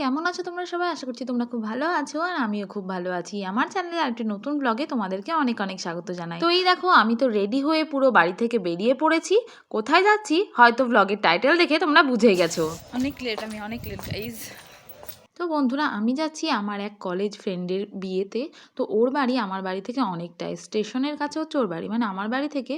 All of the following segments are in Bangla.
কেমন আছো তোমরা সবাই? আশা করছি তোমরা খুব ভালো আছো আর আমিও খুব ভালো আছি। আমার চ্যানেলে আরেকটি নতুন ব্লগে তোমাদেরকে অনেক অনেক স্বাগত জানাই। তো এই দেখো আমি তো রেডি হয়ে পুরো বাড়ি থেকে বেরিয়ে পড়েছি। কোথায় যাচ্ছি? হয়তো ব্লগের টাইটেল দেখে তোমরা বুঝে গেছো। অনেক লেট আমি অনেক লেট গাইজ তো বন্ধুরা আমি যাচ্ছি আমার এক কলেজ ফ্রেন্ডের বিয়েতে। তো ওর বাড়ি আমার বাড়ি থেকে অনেকটাই স্টেশনের কাছে হচ্ছে ওর বাড়ি। মানে আমার বাড়ি থেকে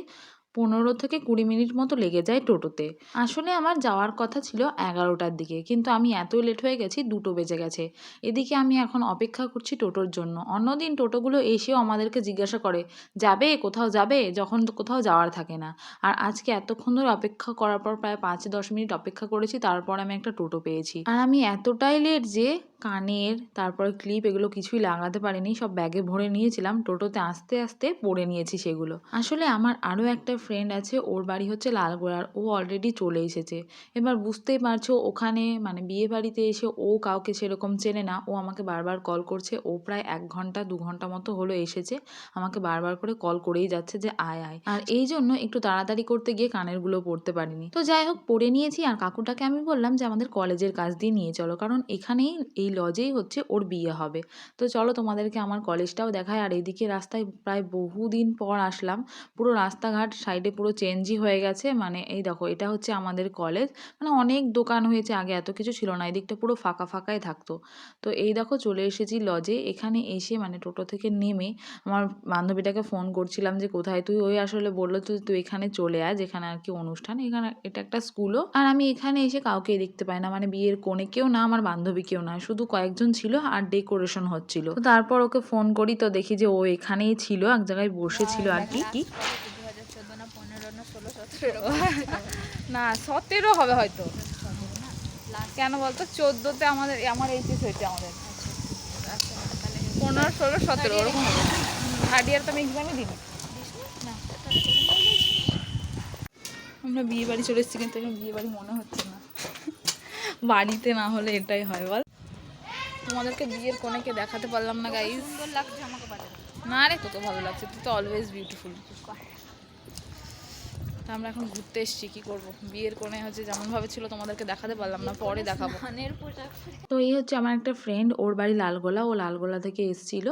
পনেরো থেকে কুড়ি মিনিট মতো লেগে যায় টোটোতে। আসলে আমার যাওয়ার কথা ছিল এগারোটার দিকে, কিন্তু আমি এতই লেট হয়ে গেছি দুটো বেজে গেছে। এদিকে আমি এখন অপেক্ষা করছি টোটোর জন্য। অন্যদিন টোটোগুলো এসেও আমাদেরকে জিজ্ঞাসা করে, যাবে? কোথাও যাবে? যখন কোথাও যাওয়ার থাকে না। আর আজকে এতক্ষণ ধরে অপেক্ষা করার পর প্রায় পাঁচ দশ মিনিট অপেক্ষা করেছি, তারপর আমি একটা টোটো পেয়েছি। আর আমি এতটাই লেট যে কানের, তারপরে ক্লিপ এগুলো কিছুই লাগাতে পারিনি, সব ব্যাগে ভরে নিয়েছিলাম। টোটোতে আস্তে আস্তে পরে নিয়েছি সেগুলো। আসলে আমার আরও একটা ফ্রেন্ড আছে, ওর বাড়ি হচ্ছে লালগোড়ার ও অলরেডি চলে এসেছে। এবার বুঝতেই পারছ, ওখানে মানে বিয়ে বাড়িতে এসে ও কাউকে সেরকম চেনে না। ও আমাকে বারবার কল করছে, ও প্রায় এক ঘণ্টা, দু ঘণ্টা মতো হলো এসেছে। আমাকে বারবার করে কল করেই যাচ্ছে যে আয় আয়। আর এই জন্য একটু তাড়াতাড়ি করতে গিয়ে কানেরগুলো পড়তে পারিনি। তো যাই হোক পরে নিয়েছি আর কাকুটাকে আমি বললাম যে আমাদের কলেজের কাজ দিয়ে নিয়ে চলো, কারণ এখানেই এই লজেই হচ্ছে ওর বিয়ে হবে। তো চলো তোমাদেরকে আমার কলেজটাও দেখায় আর এদিকে রাস্তায় প্রায় বহুদিন পর আসলাম। পুরো রাস্তাঘাট সাইডে পুরো চেঞ্জই হয়ে গেছে। মানে এই দেখো, এটা হচ্ছে আমাদের কলেজ মানে অনেক দোকান হয়েছে আগে, এত কিছু ছিল না। এদিকটা পুরো ফাঁকা ফাঁকাই থাকতো। তো এই দেখো, চলে এসেছি লজে এখানে এসে মানে টোটো থেকে নেমে আমার বান্ধবীটাকে ফোন করছিলাম যে, কোথায় তুই? ওই আসলে বলল, তুই তুই এখানে চলে আয়, যেখানে আর কি অনুষ্ঠান। এখানে এটা একটা স্কুলও আর আমি এখানে এসে কাউকে দেখতে পাই না। মানে বিয়ের কোণে কেউ না, আমার বান্ধবী কেউ না। শুধু কয়েকজন ছিল আর ডেকোরেশন হচ্ছিল। তারপর ওকে ফোন করি, তো দেখি যে ও এখানেই ছিল, এক জায়গায় বসেছিল আর কি কি দু হাজার চোদ্দ না পনেরো না সতেরো হবে হয়তো। কেন বলতো? চোদ্দোতে আমাদের আমার এইচএস হয়েছে আমাদের। পনেরো ষোলো সতেরো ওরকম হবে। থার্ড ইয়ার তো আমি এক্সামই দিই আমরা বিয়ে বাড়ি চলে এসেছি কিন্তু বিয়ে বাড়ি মনে হচ্ছে না। বাড়িতে না হলে এটাই হয় বল। তোমাদেরকে বিয়ের কোনেকে দেখাতে পারলাম না গাইজ লাগছে আমাকে না রে তোকে ভালো লাগছে তুই তো অলওয়েজ বিউটিফুল তা আমরা এখন ঘুরতে এসেছি কি করব? বিয়ের কোণে হচ্ছে যেমন ভাবে ছিল তোমাদেরকে দেখাতে পারলাম না পরে দেখাবো। তো এই হচ্ছে আমার একটা ফ্রেন্ড ওর বাড়ি লালগোলা ও লালগোলা থেকে এসেছিল।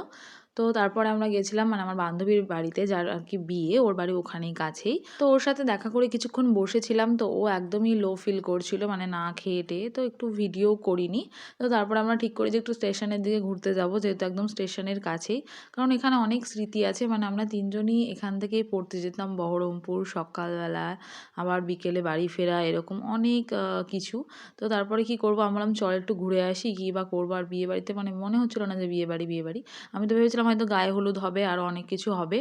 তো তারপরে আমরা গেছিলাম মানে আমার বান্ধবীর বাড়িতে যার আর কি বিয়ে, ওর বাড়ি ওখানেই কাছেই। তো ওর সাথে দেখা করে কিছুক্ষণ বসেছিলাম, তো ও একদমই লো ফিল করছিল মানে না খেয়ে টেয়ে, তো একটু ভিডিও করিনি। তো তারপর আমরা ঠিক করি যে একটু স্টেশনের দিকে ঘুরতে যাব, যেহেতু একদম স্টেশনের কাছেই। কারণ এখানে অনেক স্মৃতি আছে মানে আমরা তিনজনই এখান থেকেই পড়তে যেতাম, বহরমপুর, সকালবেলা, আবার বিকেলে বাড়ি ফেরা, এরকম অনেক কিছু। তো তারপরে কি করব আমরা চল একটু ঘুরে আসি, কি বা করব, আর বিয়ে বাড়িতে মানে মনে হচ্ছিল না যে বিয়ে বাড়ি বিয়ে বাড়ি। আমি তো ভেবেছিলাম হয়তো গায়ে হলুদ হবে আর অনেক কিছু হবে।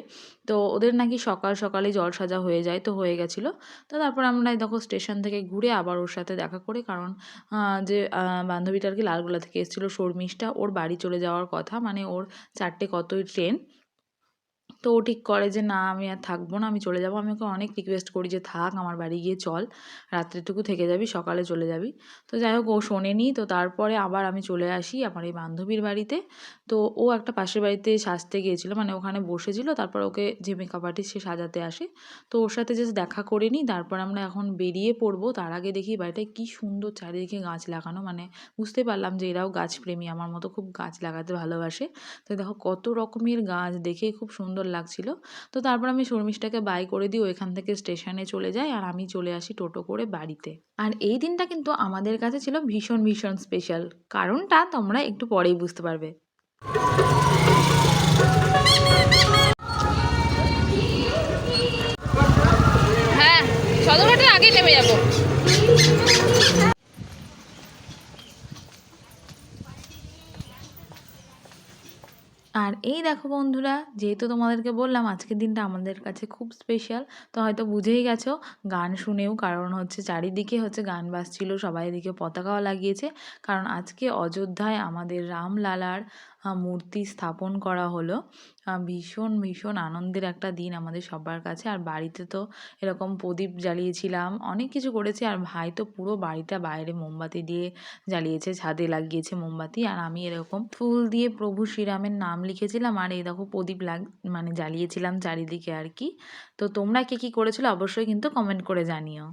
তো ওদের নাকি সকাল সকালে জল সাজা হয়ে যায়, তো হয়ে গেছিল। তো তারপর আমরা দেখো স্টেশন থেকে ঘুরে আবার ওর সাথে দেখা করে, কারণ যে বান্ধবীটা আর কি লালগোলা থেকে এসেছিল শর্মিষ্ঠা, ওর বাড়ি চলে যাওয়ার কথা। মানে ওর চারটে কতই ট্রেন তো ও ঠিক করে যে, না, আমি আর থাকব না, আমি চলে যাব। আমি ওকে অনেক রিকোয়েস্ট করি যে, থাক, আমার বাড়ি গিয়ে চল। রাত্রিটুকু থেকে যাবি, সকালে চলে যাবি। তো যাই হোক, ও শোনেনি। তো তারপরে আবার আমি চলে আসি আমার এই বান্ধবীর বাড়িতে। তো ও একটা পাশের বাড়িতে সাজতে গিয়েছিল মানে ওখানে বসেছিল। তারপর ওকে যে মেকআপ আর্টিস্ট সে সাজাতে আসে। তো ওর সাথে জাস্ট দেখা করে নিই তারপর আমরা এখন বেরিয়ে পড়ব। তার আগে দেখি বাড়িটায় কী সুন্দর চারিদিকে গাছ লাগানো। মানে বুঝতে পারলাম যে, এরাও গাছপ্রেমী। আমার মতো খুব গাছ লাগাতে ভালোবাসে। তো দেখো কত রকমের গাছ, দেখে খুব সুন্দর লাগছিল। তো তারপর আমি শর্মিষ্ঠাকে বাই করে দিই ওইখান থেকে স্টেশনে চলে যায় আর আমি চলে আসি টোটো করে বাড়িতে। আর এই দিনটা কিন্তু আমাদের কাছে ছিল ভীষণ ভীষণ স্পেশাল কারণটা তোমরা একটু পরেই বুঝতে পারবে। হ্যাঁ সদরঘাটে আগে নেমে যাব। আর এই দেখো বন্ধুরা, যেহেতু তোমাদেরকে বললাম আজকের দিনটা আমাদের কাছে খুব স্পেশাল তো হয়তো বুঝেই গেছো, গান শুনেও, কারণ হচ্ছে চারিদিকে হচ্ছে গান বাজছিল, সবাই এদিকে পতাকাও লাগিয়েছে। কারণ আজকে অযোধ্যায় আমাদের রামলালার মূর্তি স্থাপন করা হলো। ভীষণ ভীষণ আনন্দের একটা দিন আমাদের সবার কাছে। আর বাড়িতে তো এরকম প্রদীপ জ্বালিয়েছিলাম, অনেক কিছু করেছি। আর ভাই তো পুরো বাড়িটা বাইরে মোমবাতি দিয়ে জ্বালিয়েছে, ছাদে লাগিয়েছে মোমবাতি। আর আমি এরকম ফুল দিয়ে প্রভু শ্রীরামের নাম লিখেছিলাম। আর এই দেখো প্রদীপ লাগ মানে জ্বালিয়েছিলাম চারিদিকে আর কি। তো তোমরা কে কী করেছিল অবশ্যই কিন্তু কমেন্ট করে জানিও।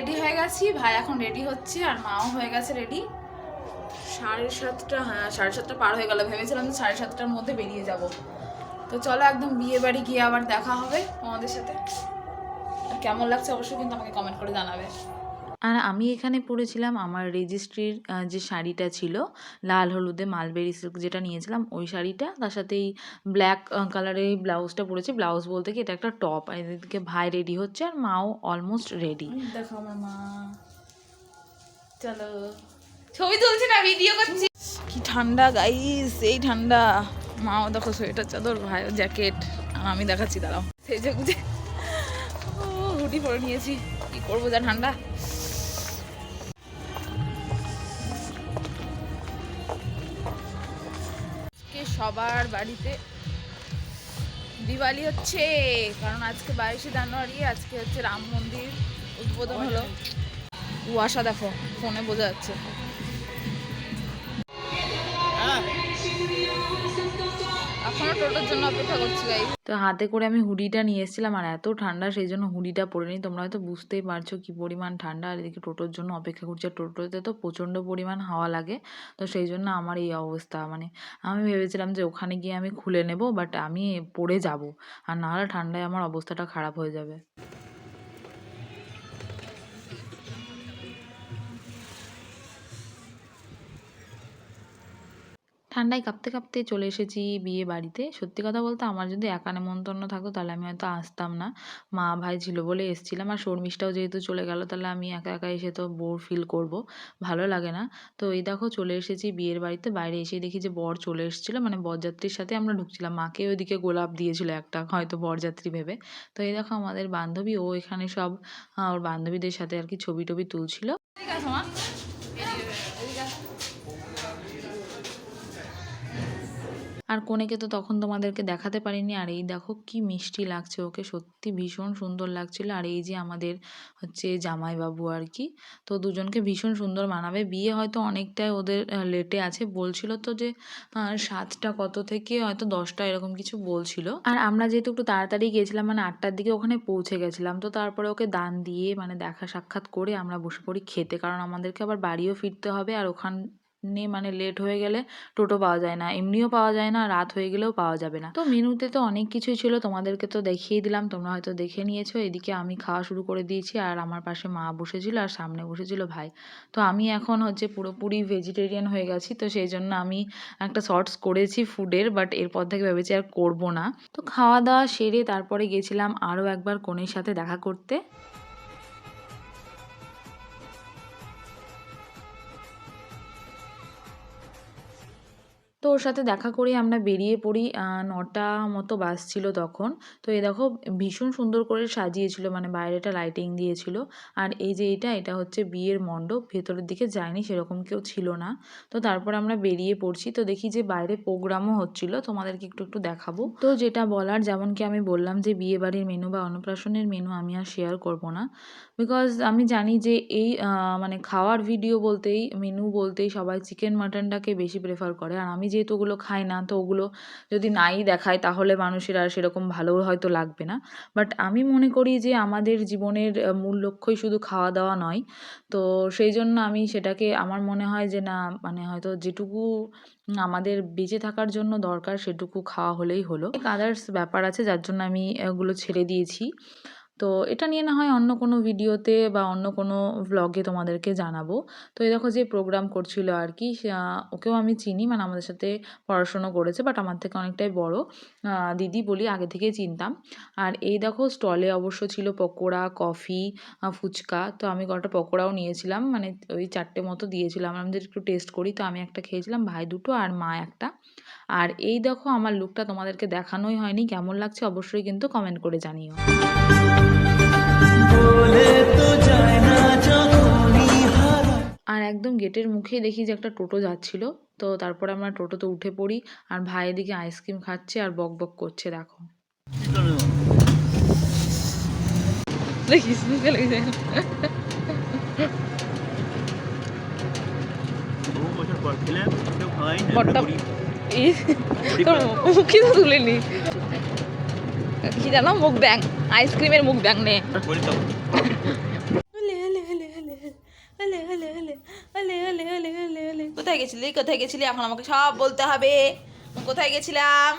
রেডি হয়ে গেছি। ভাই এখন রেডি হচ্ছে আর মাও হয়ে গেছে রেডি সাড়ে সাতটা হ্যাঁ সাড়ে সাতটা পার হয়ে গেল। ভেবেছিলাম যে সাড়ে সাতটার মধ্যে বেরিয়ে যাব। তো চলো একদম বিয়ে বাড়ি গিয়ে আবার দেখা হবে আমাদের সাথে। আর কেমন লাগছে অবশ্যই কিন্তু আমাকে কমেন্ট করে জানাবে। আর আমি এখানে পরেছিলাম আমার রেজিস্ট্রির যে শাড়িটা ছিল, লাল, হলুদে মালবেরি সিল্ক যেটা নিয়েছিলাম, ওই শাড়িটা। তার সাথে এই ব্ল্যাক কালারের ব্লাউজটা পরেছি। ব্লাউজ বলতে কি, এটা একটা টপ এদিকে ভাই রেডি হচ্ছে আর মাও অলমোস্ট রেডি দেখো আমার মা চলো। ছবি তুলছি না ভিডিও করছি। কি ঠান্ডা গাইস এই ঠান্ডা। মাও দেখো সোয়েটার চাদর ভাই জ্যাকেট আর আমি দেখাচ্ছি, দাঁড়াও। গুজে ও, হুডি পরে নিয়েছি। কি করব যা ঠান্ডা? সবার বাড়িতে। দিওয়ালি হচ্ছে কারণ আজকে বাইশে জানুয়ারি আজকে হচ্ছে রাম মন্দির উদ্বোধন হলো। কুয়াশা দেখো ফোনে বোঝা যাচ্ছে। টোটোর জন্য অপেক্ষা করছি তো হাতে করে আমি হুডিটা নিয়ে এসেছিলাম, আর এত ঠান্ডা, সেই জন্য হুডিটা পরে নিই তোমরা হয়তো বুঝতেই পারছ কি পরিমাণ ঠান্ডা, আর এদিকে টোটোর জন্য অপেক্ষা করছি। আর টোটোতে তো প্রচণ্ড পরিমাণ হাওয়া লাগে, তো সেই জন্য আমার এই অবস্থা। মানে আমি ভেবেছিলাম যে ওখানে গিয়ে আমি খুলে নেব বাট আমি পড়ে যাব। আর নাহলে ঠান্ডায় আমার অবস্থাটা খারাপ হয়ে যাবে। ঠান্ডায় কাঁপতে কাঁপতে চলে এসেছি বিয়ে বাড়িতে। সত্যি কথা বলতে আমার যদি একা নেমন্তন্ন থাকতো তাহলে আমি হয়তো আসতাম না। মা ভাই ছিল বলে এসেছিলাম। আর শর্মিষ্ঠাও যেহেতু চলে গেল তাহলে আমি একা একা এসে তো বোর ফিল করব। ভালো লাগে না। তো এই দেখো চলে এসেছি বিয়ের বাড়িতে। বাইরে এসে দেখি যে বর চলে এসেছিল। মানে বরযাত্রীর সাথে আমরা ঢুকছিলাম। মাকে ওইদিকে গোলাপ দিয়েছিল একটা, হয়তো বরযাত্রী ভেবে। তো এই দেখো আমাদের বান্ধবী, ও এখানে সব ওর বান্ধবীদের সাথে আর কি ছবি টবি তুলছিল। ঠিক আছে। আর কনেকে তো তখন তোমাদেরকে দেখাতে পারিনি। আর এই দেখো কি মিষ্টি লাগছে ওকে, সত্যি ভীষণ সুন্দর লাগছিল। আর এই যে আমাদের হচ্ছে জামাইবাবু আর কি, তো দুজনকে ভীষণ সুন্দর মানাবে। বিয়ে হয়তো অনেকটাই ওদের লেটে আছে। বলছিল তো যে সাতটা কত থেকে হয়তো দশটা এরকম কিছু বলছিল। আর আমরা যেহেতু একটু তাড়াতাড়ি গিয়েছিলাম মানে আটটার দিকে ওখানে পৌঁছে গেছিলাম। তো তারপরে ওকে দান দিয়ে মানে দেখা সাক্ষাৎ করে আমরা বসে পড়ি খেতে। কারণ আমাদেরকে আবার বাড়িও ফিরতে হবে। আর ওখানে মানে লেট হয়ে গেলে টোটো পাওয়া যায় না, এমনিও পাওয়া যায় না, রাত হয়ে গেলেও পাওয়া যাবে না। তো মেনুতে তো অনেক কিছুই ছিল, তোমাদেরকে তো দেখিয়ে দিলাম, তোমরা হয়তো দেখে নিয়েছো, এদিকে আমি খাওয়া শুরু করে দিয়েছি আর আমার পাশে মা বসেছিল আর সামনে বসেছিল ভাই। তো আমি এখন হচ্ছে পুরোপুরি ভেজিটেরিয়ান হয়ে গেছি, তো সেই জন্য আমি একটা শর্টস করেছি ফুডের বাট এরপর থেকে ভেবেছি আর করব না। তো খাওয়া দাওয়া সেরে তারপরে গেছিলাম আরও একবার কনের সাথে দেখা করতে। তো ওর সাথে দেখা করে আমরা বেরিয়ে পড়ি। নটা মতো বাজছিল তখন। তো এই দেখো, ভীষণ সুন্দর করে সাজিয়েছিল মানে বাইরেটা লাইটিং দিয়েছিল। আর এই যে এটা এটা হচ্ছে বিয়ের মণ্ডপ, ভেতরের দিকে যায়নি সেরকম কেউ ছিল না। তো তারপর আমরা বেরিয়ে পড়ছি। তো দেখি যে বাইরে প্রোগ্রামও হচ্ছিল, তোমাদেরকে একটু একটু দেখাবো। তো যেটা বলার যেমন কি আমি বললাম যে বিয়ে বাড়ির মেনু বা অন্নপ্রাশনের মেনু আমি আর শেয়ার করব না। বিকজ আমি জানি যে এই মানে খাওয়ার ভিডিও বলতেই মেনু বলতেই সবাই চিকেন মাটনটাকে বেশি প্রেফার করে। আর আমি যেহেতু ওগুলো খাই না, তো ওগুলো যদি নাই দেখায় তাহলে মানুষের আর সেরকম ভালো হয়তো লাগবে না। বাট আমি মনে করি যে আমাদের জীবনের মূল লক্ষ্যই শুধু খাওয়া দাওয়া নয়। তো সেই জন্য আমি সেটাকে, আমার মনে হয় যে না মানে হয়তো যেটুকু আমাদের বেঁচে থাকার জন্য দরকার সেটুকু খাওয়া হলেই হলো। আদার্স ব্যাপার আছে যার জন্য আমি এগুলো ছেড়ে দিয়েছি। তো এটা নিয়ে না হয় অন্য কোনো ভিডিওতে বা অন্য কোনো ভ্লগে তোমাদেরকে জানাব। তো এই দেখো যে প্রোগ্রাম করছিল আর কি ওকেও আমি চিনি মানে আমাদের সাথে পড়াশুনো করেছে বাট আমার থেকে অনেকটাই বড়। দিদি বলি আগে থেকেই চিনতাম। আর এই দেখো স্টলে অবশ্য ছিল পকোড়া কফি ফুচকা, তো আমি কটা পকোড়াও নিয়েছিলাম মানে ওই চারটে মতো দিয়েছিলাম। আমাদের একটু টেস্ট করি, তো আমি একটা খেয়েছিলাম, ভাই দুটো আর মা একটা। আর এই দেখো আমার লুকটা তোমাদেরকে দেখানোই হয়নি কেমন লাগছে অবশ্যই কিন্তু কমেন্ট করে জানিও। আর একদম গেটের মুখেই দেখি যে একটা টোটো যাচ্ছিল তো তারপরে আমরা টোটোতে উঠে পড়ি আর ভাই এদিকে আইসক্রিম খাচ্ছে আর বক বক করছে দেখো। দেখিস বড্ডা- তোর মুখই তো তুলিনি কি জানো মুখ ব্যাং আইসক্রিমের মুখ ব্যাং নে কোথায় গেছিলি কোথায় গেছিলি এখন আমাকে সব বলতে হবে কোথায় গেছিলাম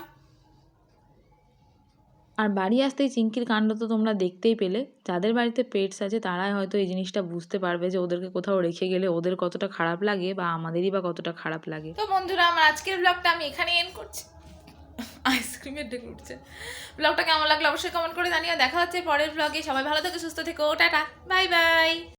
আর বাড়ি আসতেই চিঙ্কির কাণ্ড তো তোমরা দেখতেই পেলে। যাদের বাড়িতে পেটস আছে, তারাই হয়তো এই জিনিসটা বুঝতে পারবে যে ওদেরকে কোথাও রেখে গেলে ওদের কতটা খারাপ লাগে বা আমাদেরই বা কতটা খারাপ লাগে। তো বন্ধুরা, আমার আজকের ব্লগটা আমি এখানে এন করছি। আইসক্রিমের ডেকে উঠছে। ব্লগটা কেমন লাগল অবশ্যই কমেন্ট করে জানিও। দেখা হচ্ছে পরের ব্লগে সবাই ভালো থেকে, সুস্থ থেকো। টাটা। Bye bye